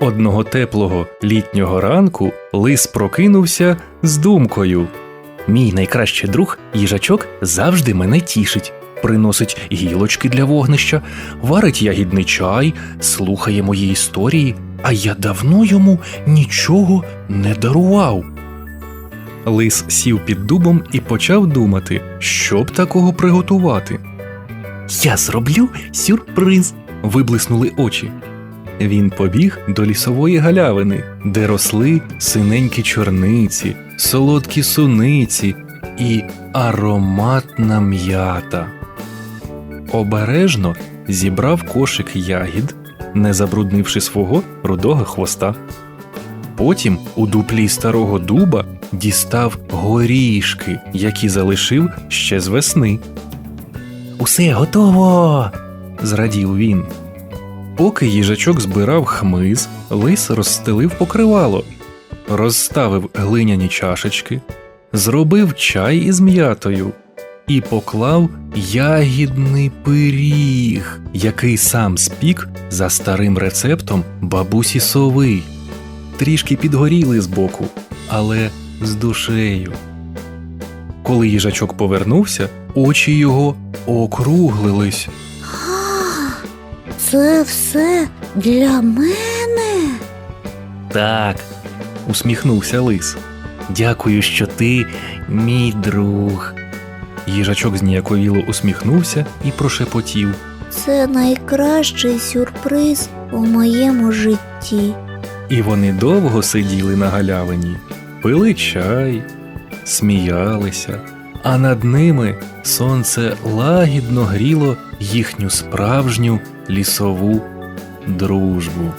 Одного теплого літнього ранку лис прокинувся з думкою. Мій найкращий друг їжачок завжди мене тішить, приносить гілочки для вогнища, варить ягідний чай, слухає мої історії, а я давно йому нічого не дарував. Лис сів під дубом і почав думати, що б такого приготувати. Я зроблю сюрприз. виблиснули очі. Він побіг до лісової галявини, де росли синенькі чорниці, солодкі суниці і ароматна м'ята. Обережно зібрав кошик ягід, не забруднивши свого рудого хвоста. Потім у дуплі старого дуба дістав горішки, які залишив ще з весни. Усе готово. зрадів він. Поки їжачок збирав хмиз, лис розстелив покривало, розставив глиняні чашечки, зробив чай із м'ятою і поклав ягідний пиріг, який сам спік за старим рецептом бабусі сови. Трішки підгоріли збоку, але з душею. Коли їжачок повернувся, очі його округлились. Це все для мене. Так, усміхнувся лис. Дякую, що ти мій друг. Їжачок зніяковіло усміхнувся і прошепотів. Це найкращий сюрприз у моєму житті. І вони довго сиділи на галявині, пили чай, сміялися, а над ними сонце лагідно гріло їхню справжню лісову дружбу.